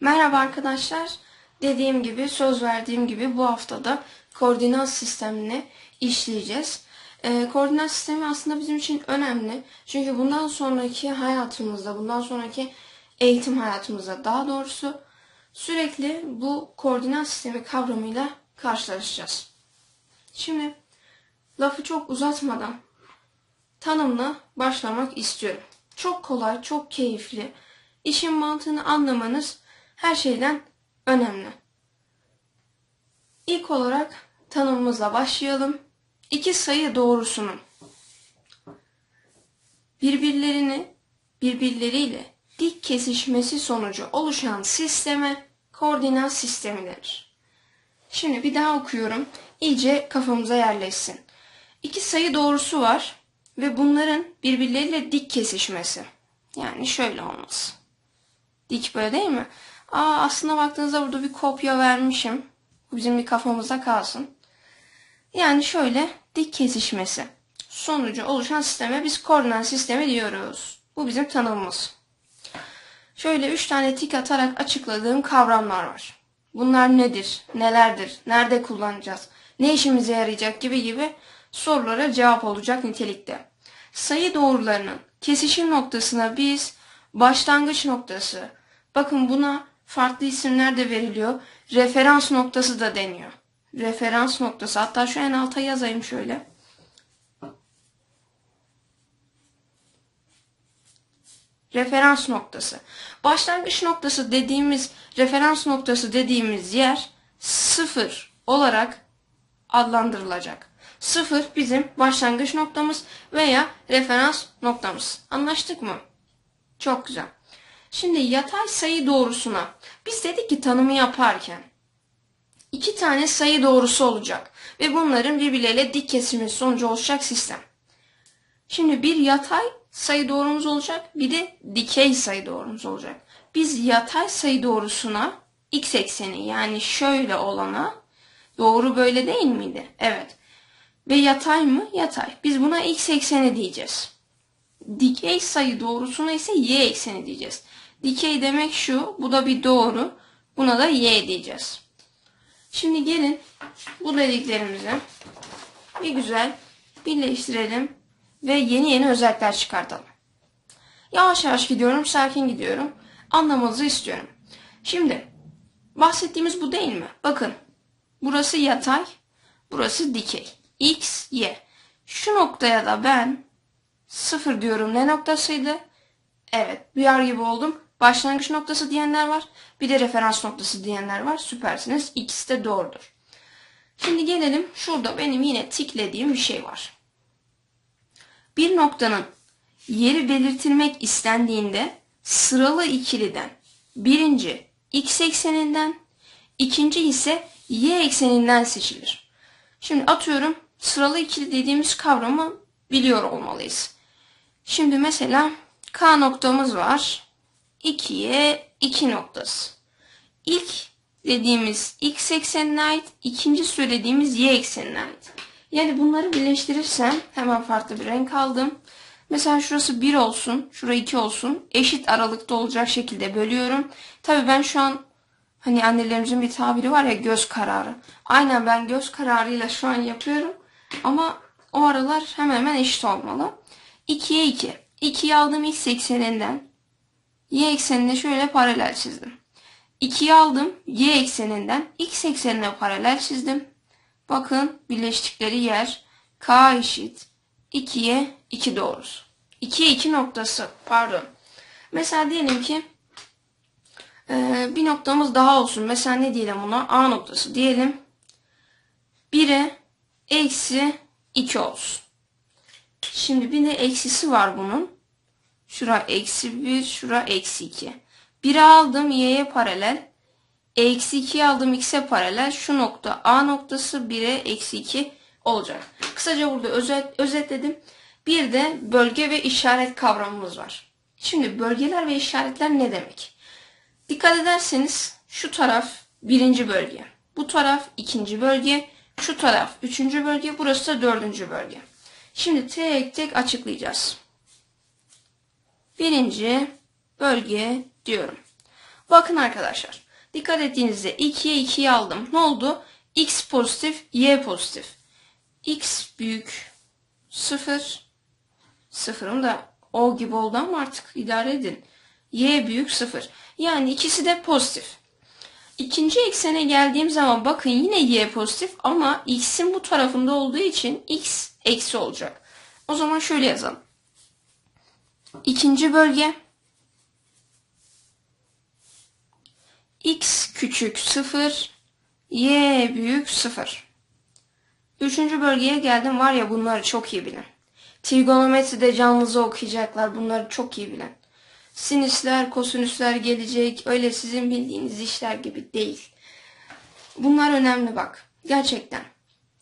Merhaba arkadaşlar. Dediğim gibi, söz verdiğim gibi bu haftada koordinat sistemini işleyeceğiz. Ee, koordinat sistemi aslında bizim için önemli. Çünkü bundan sonraki hayatımızda, bundan sonraki eğitim hayatımızda daha doğrusu sürekli bu koordinat sistemi kavramıyla karşılaşacağız. Şimdi lafı çok uzatmadan tanımla başlamak istiyorum. Çok kolay, çok keyifli. İşin mantığını anlamanız her şeyden önemli. İlk olarak tanımımızla başlayalım. İki sayı doğrusunun birbirlerini birbirleriyle dik kesişmesi sonucu oluşan sisteme koordinat sistemi denir. Şimdi bir daha okuyorum. İyice kafamıza yerleşsin. İki sayı doğrusu var ve bunların birbirleriyle dik kesişmesi. Yani şöyle olması. Dik böyle değil mi? Aa aslında baktığınızda burada bir kopya vermişim. Bizim bir kafamızda kalsın. Yani şöyle dik kesişmesi. Sonucu oluşan sisteme biz koordinat sistemi diyoruz. Bu bizim tanımımız. Şöyle üç tane tik atarak açıkladığım kavramlar var. Bunlar nedir, nelerdir, nerede kullanacağız, ne işimize yarayacak gibi gibi sorulara cevap olacak nitelikte. Sayı doğrularının kesişim noktasına biz başlangıç noktası, bakın buna farklı isimler de veriliyor, referans noktası da deniyor. Referans noktası, hatta şu en alta yazayım şöyle. referans noktası. Başlangıç noktası dediğimiz, referans noktası dediğimiz yer sıfır olarak adlandırılacak. Sıfır bizim başlangıç noktamız veya referans noktamız. Anlaştık mı? Çok güzel. Şimdi yatay sayı doğrusuna biz dedik ki tanımı yaparken iki tane sayı doğrusu olacak ve bunların birbirleriyle dik kesimi sonucu oluşacak sistem. Şimdi bir yatay sayı doğrumuz olacak. Bir de dikey sayı doğrumuz olacak. Biz yatay sayı doğrusuna x ekseni yani şöyle olana doğru böyle değil miydi? Evet. Ve yatay mı? Yatay. Biz buna x ekseni diyeceğiz. Dikey sayı doğrusuna ise y ekseni diyeceğiz. Dikey demek şu. Bu da bir doğru. Buna da y diyeceğiz. Şimdi gelin bu dediklerimizi bir güzel birleştirelim ve yeni yeni özellikler çıkartalım. Yavaş yavaş gidiyorum, sakin gidiyorum. Anlamanızı istiyorum. Şimdi bahsettiğimiz bu değil mi? Bakın burası yatay, burası dikey. X, Y. Şu noktaya da ben sıfır diyorum. Ne noktasıydı? Evet, duyar gibi oldum. Başlangıç noktası diyenler var. Bir de referans noktası diyenler var. Süpersiniz. İkisi de doğrudur. Şimdi gelelim. Şurada benim yine tiklediğim bir şey var bir noktanın yeri belirtilmek istendiğinde sıralı ikiliden birinci x ekseninden ikinci ise y ekseninden seçilir. Şimdi atıyorum sıralı ikili dediğimiz kavramı biliyor olmalıyız. Şimdi mesela k noktamız var. 2'ye 2 noktası. İlk dediğimiz x eksenine ait, ikinci söylediğimiz y eksenine ait. Yani bunları birleştirirsem hemen farklı bir renk aldım. Mesela şurası 1 olsun, şura 2 olsun. Eşit aralıkta olacak şekilde bölüyorum. Tabi ben şu an hani annelerimizin bir tabiri var ya göz kararı. Aynen ben göz kararıyla şu an yapıyorum. Ama o aralar hemen hemen eşit olmalı. 2'ye 2. 2'yi aldım x ekseninden. Y eksenine şöyle paralel çizdim. 2'yi aldım y ekseninden x eksenine paralel çizdim. Bakın birleştikleri yer K eşit 2'ye 2 doğrusu. 2'ye 2 noktası pardon. Mesela diyelim ki e, bir noktamız daha olsun. Mesela ne diyelim buna? A noktası diyelim. 1'e eksi 2 olsun. Şimdi bir de eksisi var bunun. Şura eksi 1, şura eksi 2. 1'i aldım y'ye paralel. Eksi 2'yi aldım x'e paralel. Şu nokta A noktası 1'e eksi 2 olacak. Kısaca burada özet, özetledim. Bir de bölge ve işaret kavramımız var. Şimdi bölgeler ve işaretler ne demek? Dikkat ederseniz şu taraf birinci bölge. Bu taraf ikinci bölge. Şu taraf üçüncü bölge. Burası da dördüncü bölge. Şimdi tek tek açıklayacağız. Birinci bölge diyorum. Bakın arkadaşlar. Dikkat ettiğinizde 2'ye 2'yi aldım. Ne oldu? X pozitif, Y pozitif. X büyük 0. Sıfırım da O gibi oldu ama artık idare edin. Y büyük 0. Yani ikisi de pozitif. İkinci eksene geldiğim zaman bakın yine y pozitif ama x'in bu tarafında olduğu için x eksi olacak. O zaman şöyle yazalım. İkinci bölge x küçük 0 y büyük 0. Üçüncü bölgeye geldim var ya bunları çok iyi bilen. Trigonometride canınızı okuyacaklar bunları çok iyi bilen. Sinüsler, kosinüsler gelecek. Öyle sizin bildiğiniz işler gibi değil. Bunlar önemli bak. Gerçekten.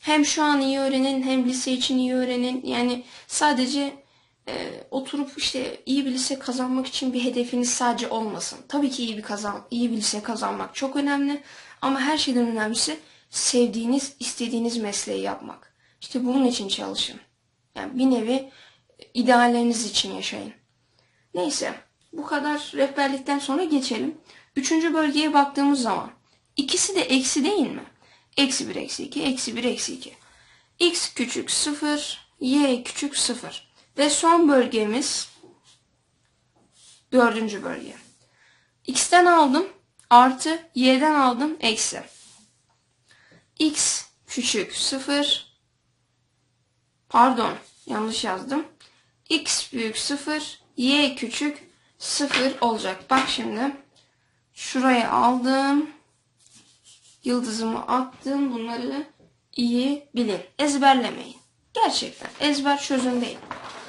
Hem şu an iyi öğrenin hem lise için iyi öğrenin. Yani sadece e, oturup işte iyi bir lise kazanmak için bir hedefiniz sadece olmasın. Tabii ki iyi bir kazan, iyi bir lise kazanmak çok önemli. Ama her şeyden önemlisi sevdiğiniz, istediğiniz mesleği yapmak. İşte bunun için çalışın. Yani bir nevi idealleriniz için yaşayın. Neyse. Bu kadar rehberlikten sonra geçelim. Üçüncü bölgeye baktığımız zaman ikisi de eksi değil mi? Eksi 1 eksi 2 eksi 1 eksi 2. X küçük 0 Y küçük 0. Ve son bölgemiz dördüncü bölge. X'ten aldım artı Y'den aldım eksi. X küçük 0 pardon yanlış yazdım. X büyük 0 Y küçük sıfır olacak. Bak şimdi. Şuraya aldım. Yıldızımı attım. Bunları iyi bilin. Ezberlemeyin. Gerçekten ezber çözüm değil.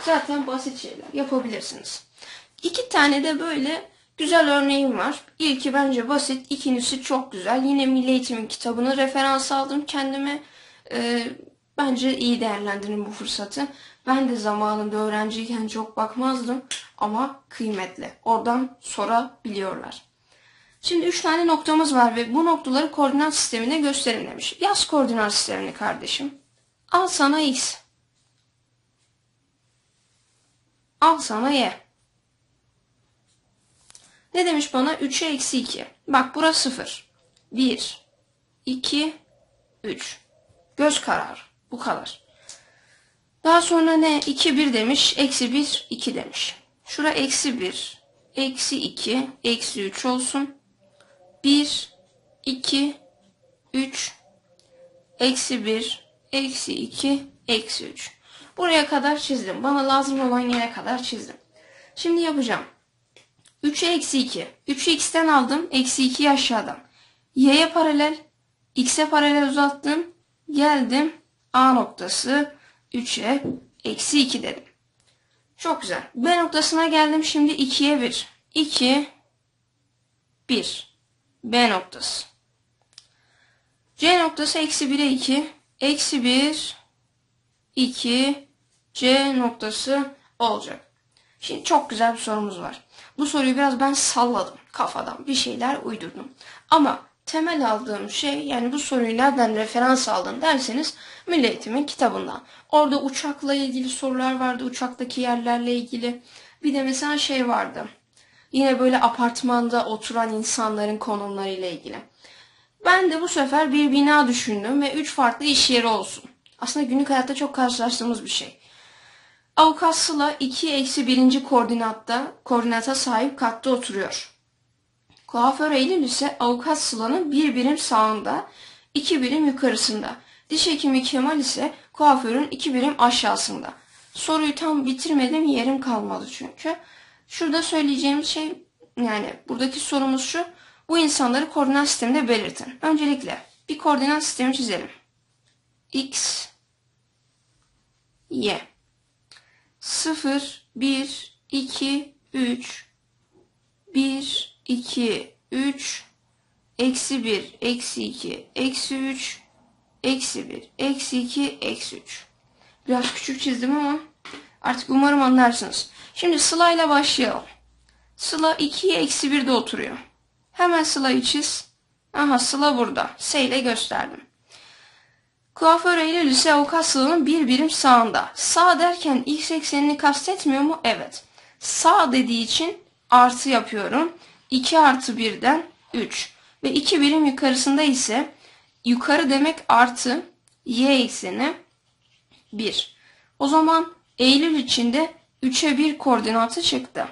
Zaten basit şeyler yapabilirsiniz. İki tane de böyle güzel örneğim var. İlki bence basit, ikincisi çok güzel. Yine Milli Eğitim'in kitabını referans aldım kendime. Ee, bence iyi değerlendirin bu fırsatı. Ben de zamanında öğrenciyken çok bakmazdım ama kıymetli. Oradan sorabiliyorlar. Şimdi üç tane noktamız var ve bu noktaları koordinat sistemine gösterin demiş. Yaz koordinat sistemini kardeşim. Al sana x. Al sana y. Ne demiş bana? 3'e eksi 2. Bak burası 0. 1, 2, 3. Göz kararı. Bu kadar. Daha sonra ne? 2, 1 demiş. Eksi 1, 2 demiş. Şura eksi 1, eksi 2, eksi 3 olsun. 1, 2, 3, eksi 1, eksi 2, eksi 3. Buraya kadar çizdim. Bana lazım olan yere kadar çizdim. Şimdi yapacağım. 3'e eksi 2. 3'ü x'ten aldım. Eksi 2'yi aşağıdan. Y'ye paralel. X'e paralel uzattım. Geldim. A noktası 3'e eksi 2 dedim. Çok güzel. B noktasına geldim. Şimdi 2'ye 1. 2 1 B noktası. C noktası eksi 1'e 2. Eksi 1 2 C noktası olacak. Şimdi çok güzel bir sorumuz var. Bu soruyu biraz ben salladım kafadan. Bir şeyler uydurdum. Ama temel aldığım şey yani bu soruyu nereden referans aldın derseniz Milli Eğitim'in kitabından. Orada uçakla ilgili sorular vardı. Uçaktaki yerlerle ilgili. Bir de mesela şey vardı. Yine böyle apartmanda oturan insanların konumlarıyla ilgili. Ben de bu sefer bir bina düşündüm ve üç farklı iş yeri olsun. Aslında günlük hayatta çok karşılaştığımız bir şey. Avukat Sıla 2 eksi 1. koordinatta, koordinata sahip katta oturuyor. Kuaför Eylül ise avukat Sıla'nın bir birim sağında, iki birim yukarısında. Diş hekimi Kemal ise kuaförün iki birim aşağısında. Soruyu tam bitirmedim yerim kalmadı çünkü. Şurada söyleyeceğim şey yani buradaki sorumuz şu. Bu insanları koordinat sisteminde belirtin. Öncelikle bir koordinat sistemi çizelim. X, Y. 0, 1, 2, 3, 1, 2, 3, eksi 1, eksi 2, eksi 3, eksi 1, eksi 2, eksi 3. Biraz küçük çizdim ama artık umarım anlarsınız. Şimdi Sıla ile başlayalım. Sıla 2'ye eksi 1'de oturuyor. Hemen Sıla'yı çiz. Aha Sıla burada. S ile gösterdim. Kuaför Eylül ise avukat bir birim sağında. Sağ derken x eksenini kastetmiyor mu? Evet. Sağ dediği için artı yapıyorum. 2 artı 1'den 3. Ve 2 birim yukarısında ise yukarı demek artı y ekseni 1. O zaman Eylül içinde 3'e 1 koordinatı çıktı.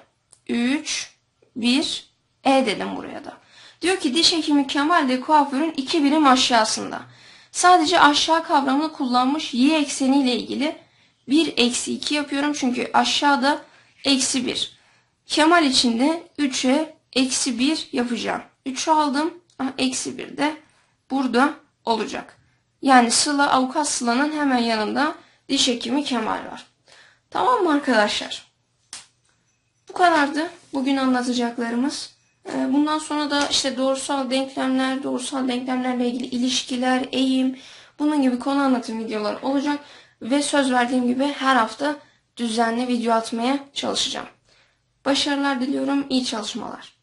3, 1, E dedim buraya da. Diyor ki diş hekimi Kemal de kuaförün 2 birim aşağısında. Sadece aşağı kavramını kullanmış y ekseniyle ilgili 1 eksi 2 yapıyorum. Çünkü aşağıda eksi 1. Kemal için de 3'e eksi 1 yapacağım. 3'ü aldım. Eksi 1 de burada olacak. Yani Sıla, avukat Sıla'nın hemen yanında diş hekimi Kemal var. Tamam mı arkadaşlar? Bu kadardı bugün anlatacaklarımız. Ee, Bundan sonra da işte doğrusal denklemler, doğrusal denklemlerle ilgili ilişkiler, eğim, bunun gibi konu anlatım videoları olacak. Ve söz verdiğim gibi her hafta düzenli video atmaya çalışacağım. Başarılar diliyorum, iyi çalışmalar.